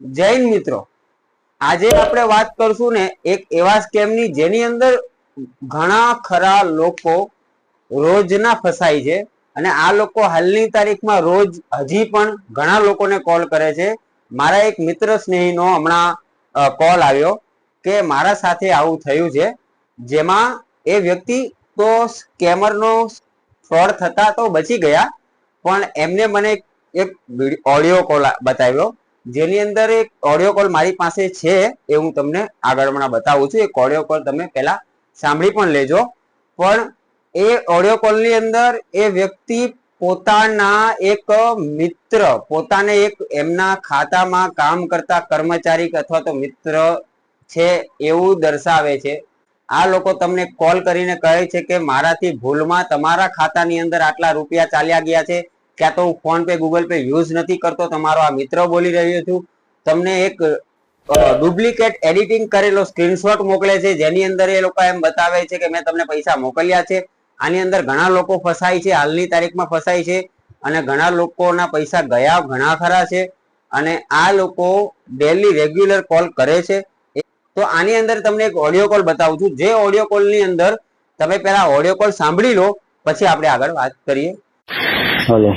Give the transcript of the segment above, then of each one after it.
જૈન મિત્રો. આજે આપણે વાત કરશું ને એક એવા સ્કેમની જેની અંદર ઘણા ખરા લોકો રોજના ફસાય છે અને આ લોકો હાલની તારીખમાં રોજ હજી પણ ઘણા લોકોને કોલ કરે છે. મારા એક મિત્ર સ્નેહીનો હમણાં કોલ આવ્યો કે મારા સાથે આવું થયું છે. જેમાં એ વ્યક્તિ તો સ્કેમરનો ફ્રોડ થતા તો બચી ગયા, પણ એમને મને એક ઓડિયો કોલ બતાવ્યો. જેની અંદર એક ઓડિયો કોલ મારી પાસે છે એ હું તમને આગળ હમણાં બતાવું છું. એક ઓડિયો કોલ તમે પહેલા સાંભળી પણ લેજો. પણ એ ઓડિયો કોલની અંદર એ વ્યક્તિ પોતાના એક મિત્ર, પોતાને એક એમના ખાતામાં કામ કરતા કર્મચારી અથવા તો મિત્ર છે એવું દર્શાવે છે. આ લોકો તમને કોલ કરીને કહે છે કે મારાથી ભૂલમાં તમારા ખાતાની અંદર આટલા રૂપિયા ચાલ્યા ગયા છે. ક્યાં તો હું PhonePe, Google pay use નથી કરતો તમારો આ મિત્ર બોલી રહ્યો છું. તમને એક ડુપ્લિકેટ એડિટિંગ કરેલો સ્ક્રીનશોટ મોકલે છે, જેની અંદર એ લોકો એમ બતાવે છે કે મેં તમને પૈસા મોકલ્યા છે. આની અંદર ઘણા લોકો ફસાય છે, હાલની તારીખમાં ફસાય છે, અને ઘણા લોકોના પૈસા ગયા ઘણા ખરા છે, અને આ લોકો ડેલી રેગ્યુલર કોલ કરે છે. તો આની અંદર તમને એક ઓડિયો કોલ બતાવું છું. જે ઓડિયો કોલની અંદર તમે પહેલા ઓડિયો કોલ સાંભળી લો, પછી આપણે આગળ વાત કરીએ. હલો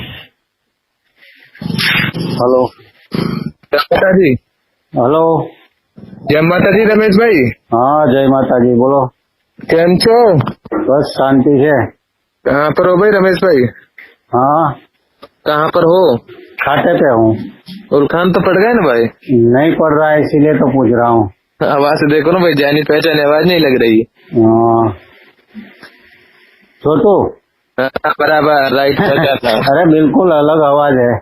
હલો માતાજી હલો જય માતાજી રમેશભાઈ હા જય માતાજી બોલો કેમ છો बस शांति है कहाँ पर हो भाई रमेश भाई हाँ कहाँ पर हो खाते पे हूँ उलखान तो पड़ गए ना भाई नहीं पड़ रहा है इसीलिए तो पूछ रहा हूँ आवाज से देखो ना भाई जानी पहचानी आवाज नहीं लग रही हाँ। छोटू हाँ, बराबर राइट अरे बिल्कुल अलग आवाज़ है।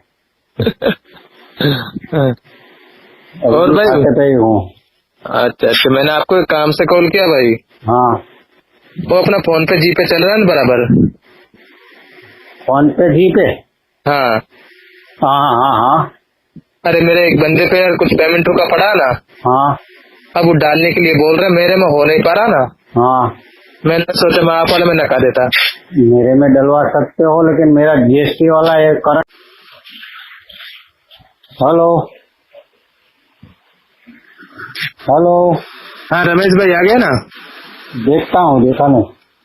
और भाई? पे ही हूँ। अच्छा अच्छा मैंने आपको एक काम से कॉल किया भाई। हाँ। वो अपना फ़ोन पे जी पे चल रहा है ना बराबर? फ़ोन पे जी पे? हाँ। हाँ हाँ हाँ अरे मेरे एक बंदे पे यार कुछ पेमेंट का पड़ा ना। हाँ। अब वो डालने के लिए बोल रहे मेरे में हो नहीं पा रहा ना। हाँ। मैंने सोचा मैं आप वाले में नका देता। मेरे में डलवा सकते हो लेकिन मेरा जीएसटी वाला है करंट हेलो। हेलो। हाँ रमेश भाई आ गया ना? देखता हूँ देखा नहीं।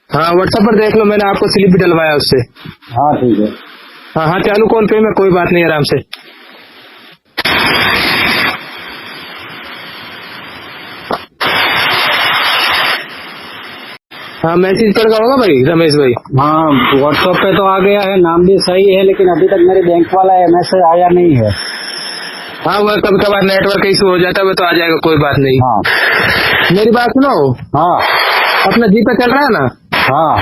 हाँ व्हाट्सएप पर देख लो मैंने आपको स्लिप भी डलवाया उससे। हाँ ठीक है। हाँ हाँ चालू कॉल पे में कोई बात नहीं आराम से। हाँ मैसेज गया होगा भाई रमेश भाई। हाँ व्हाट्सएप पे तो आ गया है नाम भी सही है लेकिन अभी तक मेरे बैंक वाला मैसेज आया नहीं है। हाँ वह कभी कभार नेटवर्क इशू हो जाता है तो आ जाएगा कोई बात नहीं। हाँ। मेरी बात सुनो। हाँ। अपना जी पे चल रहा है ना? हाँ।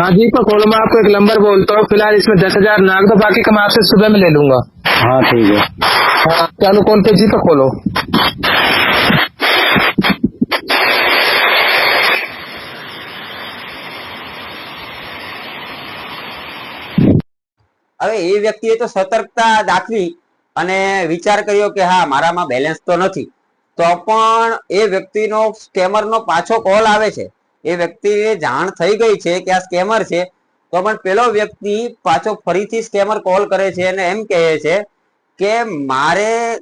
हाँ जी पे खोलो मैं आपको एक नंबर बोलता हूँ। फ़िलहाल इसमें दस हज़ार नाग दो बाकी का मैं आपसे सुबह में ले लूँगा। हाँ ठीक है। हाँ चालू कौन पे जी पे खोलो। હવે એ વ્યક્તિએ તો સતર્કતા દાખવી અને વિચાર કર્યો કે હા, મારામાં બેલેન્સ તો નથી. તો પણ એ વ્યક્તિનો સ્કેમરનો પાછો કોલ આવે છે. એ વ્યક્તિને જાણ થઈ ગઈ છે કે આ સ્કેમર છે. તો પણ પેલો વ્યક્તિ પાછો ફરીથી સ્કેમર કોલ કરે છે અને એમ કહે છે કે મારે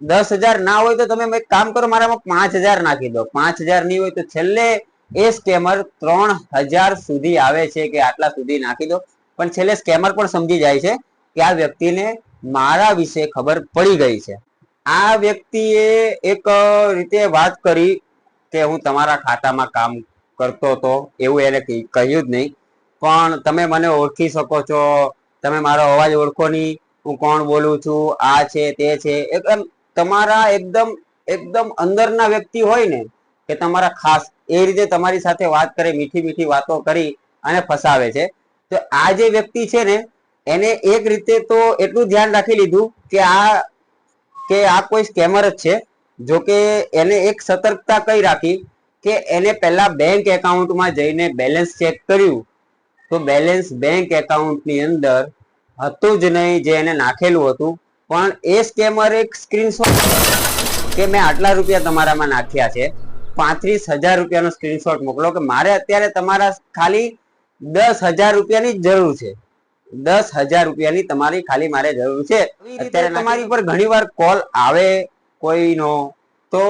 દસ હજાર ના હોય તો તમે એક કામ કરો, મારામાં પાંચ હજાર નાખી દો. પાંચ હજાર નહીં હોય તો છેલ્લે એ સ્કેમર ત્રણ હજાર સુધી આવે છે કે આટલા સુધી નાખી દો. પણ છેલ્લે સ્કેમર પણ સમજી જાય છે કે આ વ્યક્તિને મારા વિશે ખબર પડી ગઈ છે. આ વ્યક્તિએ એક રીતે વાત કરી કે હું તમારા ખાતામાં કામ કરતો હતો, એવું એને કહ્યું જ નહીં. પણ તમે મને ઓળખી શકો છો, તમે મારો અવાજ ઓળખો નહીં, હું કોણ બોલું છું, આ છે, તે છે. એકદમ તમારા એકદમ એકદમ અંદરના વ્યક્તિ હોય ને, કે તમારા ખાસ, એ રીતે તમારી સાથે વાત કરે મીઠી મીઠી વાતો કરી અને ફસાવે છે. તો આ જે વ્યક્તિ છે ને, એને એક રીતે તો એટલું ધ્યાન રાખી લીધું કે આ કે આ કોઈ સ્કેમર જ છે. જો કે એને એક સતર્કતા કઈ રાખી કે એને પહેલા બેંક એકાઉન્ટમાં જઈને બેલેન્સ ચેક કર્યું. તો બેલેન્સ બેંક એકાઉન્ટની અંદર હતું જ નહીં જે એને નાખેલું હતું. પણ એ સ્કેમર એક સ્ક્રીનશોટ કે મેં આટલા રૂપિયા તમારામાં નાખ્યા છે. પાંત્રીસ હજાર રૂપિયાનો સ્ક્રીનશોટ મોકલો કે મારે અત્યારે તમારા ખાલી દસ હજાર રૂપિયાની જરૂર છે. દસ હજાર રૂપિયાની તમારી ખાલી મારે જરૂર છે. અત્યારે તમારી ઉપર ઘણીવાર કોલ આવે કોઈનો તો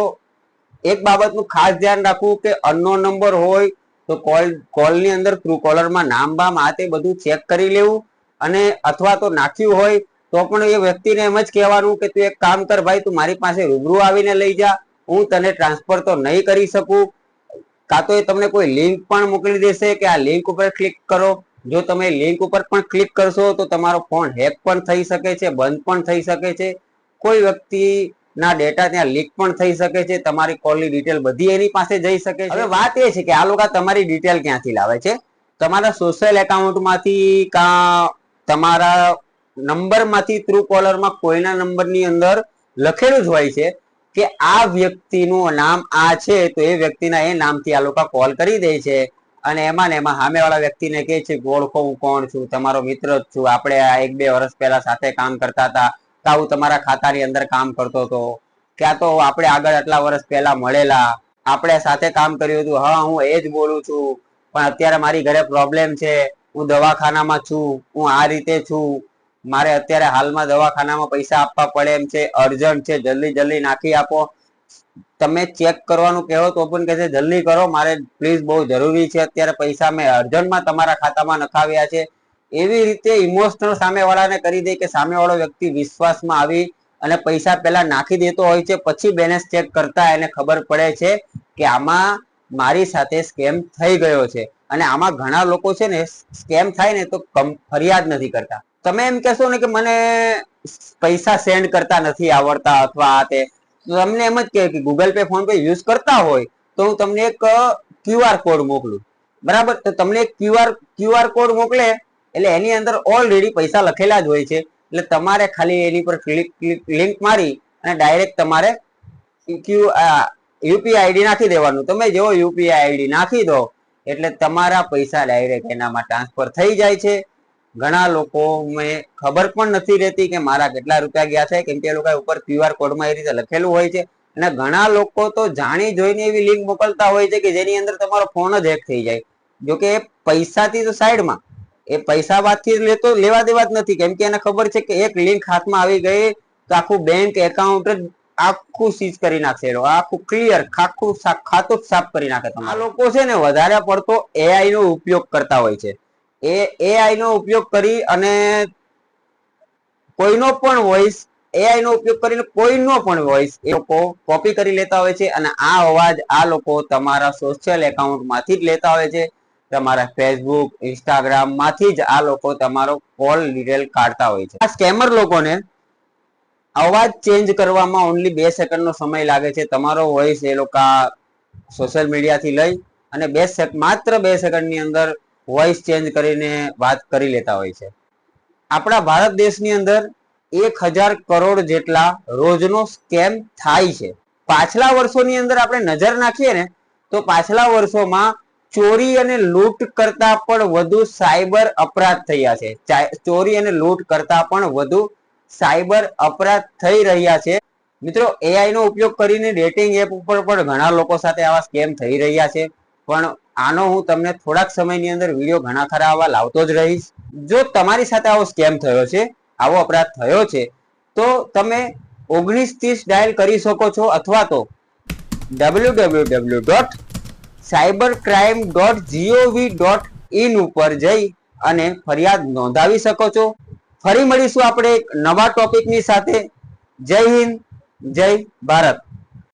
એક બાબતનું ખાસ ધ્યાન રાખવું કે અનનો નંબર હોય તો કોલ કોલની અંદર ટ્રુ કોલરમાં નામ બામ આ તે બધું ચેક કરી લેવું અને અથવા તો નાખ્યું હોય તો પણ એ વ્યક્તિને એમ જ કહેવાનું કે તું એક કામ કર ભાઈ તું મારી પાસે રૂબરૂ આવીને લઈ જા. હું તને ટ્રાન્સફર તો નહીં કરી શકું. કાં તો એ તમને કોઈ લિંક પણ મોકલી દેશે કે આ લિંક ઉપર ક્લિક કરો. જો તમે લિંક ઉપર પણ ક્લિક કરશો તો તમારો ફોન હેક પણ થઈ શકે છે, બંધ પણ થઈ શકે છે. કોઈ વ્યક્તિના ડેટા ત્યાં લીક પણ થઈ શકે છે, તમારી કોલની ડિટેલ બધી એની પાસે જઈ શકે છે. હવે વાત એ છે કે આ લોકો તમારી ડિટેલ ક્યાંથી લાવે છે? તમારા સોશિયલ એકાઉન્ટમાંથી કા તમારા નંબરમાંથી થ્રુ કોલરમાં કોઈના નંબરની અંદર લખેલું જ હોય છે? કે આ વ્યક્તિનું નામ આ છે, તો એ વ્યક્તિના એ નામથી આ લોકો કોલ કરી દે છે. અને એમાં ને એમાં સામેવાળા વ્યક્તિને કહે છે, કે ઓળખો હું કોણ છું? તમારો મિત્ર જ છું. આપણે આ એક બે વર્ષ પહેલા સાથે કામ કરતા હતા. તો હું તમારા ખાતાની અંદર કામ કરતો હતો. ક્યાં તો આપણે આગળ આટલા વર્ષ પહેલા મળેલા. આપણે સાથે કામ કર્યું હતું. હા, હું એ જ બોલું છું. પણ અત્યારે મારી ઘરે પ્રોબ્લેમ છે. હું દવાખાનામાં છું. હું આ રીતે છું. મારે અત્યારે હાલમાં દવાખાનામાં પૈસા આપવા પડે એમ છે, અર્જન્ટ છે, જલ્દી જલ્દી નાખી આપો. તમે ચેક કરવાનું કહો તો પણ કહે જલ્દી કરો, મારે પ્લીઝ બહુ જરૂરી છે અત્યારે પૈસા. મેં અર્જન્ટમાં તમારા ખાતામાં નખાવ્યા છે. એવી રીતે ઇમોશનલ સામેવાળાને કરી દે કે સામેવાળો વ્યક્તિ વિશ્વાસમાં આવી અને પૈસા પહેલા નાખી દેતો હોય છે, પછી બેલેન્સ ચેક કરતા એને ખબર પડે છે કે આમાં મારી સાથે સ્કેમ થઈ ગયો છે. અને આમાં ઘણા લોકો છે ને સ્કેમ થાય ને તો કમ- ફરિયાદ નથી કરતા. તમે એમ કહેશો ને કે મને પૈસા સેન્ડ કરતા નથી આવડતા અથવા આ તે. તો તમને એમ જ કહે કે Google pay PhonePe use કરતા હોય તો હું તમને એક ક્યુઆર કોડ મોકલું. બરાબર? તો તમને ક્યુઆર ક્યુઆર કોડ મોકલે એટલે એની અંદર ઓલરેડી પૈસા લખેલા જ હોય છે. એટલે તમારે ખાલી એની પર ક્લિક લિંક મારી અને ડાયરેક્ટ તમારે ક્યુ યુપીઆઈ આઈડી નાખી દેવાનું. તમે જેવો યુપીઆઈ આઈડી નાખી દો એટલે તમારા પૈસા ડાયરેક્ટ એનામાં ટ્રાન્સફર થઈ જાય છે. ઘણા લોકો મેં ખબર પણ નથી રહેતી કે મારા કેટલા રૂપિયા ગયા છે, કેમ કે એ લોકો ઉપર ક્યુઆર કોડમાં એ રીતે લખેલું હોય છે. અને ઘણા લોકો તો જાણી જોઈને એવી લિંક મોકલતા હોય છે કે જેની અંદર તમારો ફોન જ હેક થઈ જાય. જો કે એ પૈસાથી તો સાઈડમાં. એ પૈસા વાતથી લેતો લેવા દેવા જ નથી. કેમ કે એને ખબર છે કે એક લિંક હાથમાં આવી ગઈ, તો આખું બેંક એકાઉન્ટ જ આખું સીઝ કરી નાખશે આખું ક્લિયર આખું ખાતું સાફ કરી નાખે આ લોકો છે ને વધારે પડતો એઆઈ નો ઉપયોગ કરતા હોય છે. એ એઆઈ નો ઉપયોગ કરી અને કોઈનો પણ વોઇસ એઆઈ નો ઉપયોગ કરીને કોઈનો પણ વોઇસ એ લોકો કોપી કરી લેતા હોય છે અને આ અવાજ આ લોકો તમારા સોશિયલ એકાઉન્ટમાંથી જ લેતા હોય છે. તમારા ફેસબુક ઇન્સ્ટાગ્રામમાંથી જ આ લોકો તમારો કોલ ડિટેલ કાઢતા હોય છે. આ સ્કેમર લોકોને અવાજ ચેન્જ કરવામાં ઓનલી બે સેકન્ડનો સમય લાગે છે. તમારો વોઇસ એ લોકો સોશિયલ મીડિયાથી લઈ અને બે માત્ર બે સેકન્ડની અંદર વોઇસ ચેન્જ કરીને વાત કરી લેતા હોય છે. આપણા ભારત દેશની અંદર એક હજાર કરોડ જેટલા રોજનો સ્કેમ થાય છે. પાછલા વર્ષોની અંદર આપણે નજર નાખીએ ને, તો પાછલા વર્ષોમાં ચોરી અને લૂંટ કરતા પણ વધુ સાયબર અપરાધ થયા છે. ચોરી અને લૂંટ કરતા પણ વધુ સાયબર અપરાધ થઈ રહ્યા છે. મિત્રો એઆઈ નો ઉપયોગ કરીને ડેટિંગ એપ ઉપર પણ ઘણા લોકો સાથે આવા સ્કેમ થઈ રહ્યા છે. પણ આનો હું તમને થોડાક સમયની અંદર વીડિયો ઘણા ખરા આવા લાવતો જ રહીશ. જો તમારી સાથે આવો સ્કેમ થયો છે, આવો અપરાધ થયો છે, તો તમે ઓગણીસ ત્રીસ ડાયલ કરી શકો છો અથવા તો W W W dot cyber crime dot gov dot in ઉપર જઈ અને ફરિયાદ નોંધાવી શકો છો. ફરી મળીશું આપણે એક નવા ટોપિકની સાથે. જય હિન્દ, જય ભારત.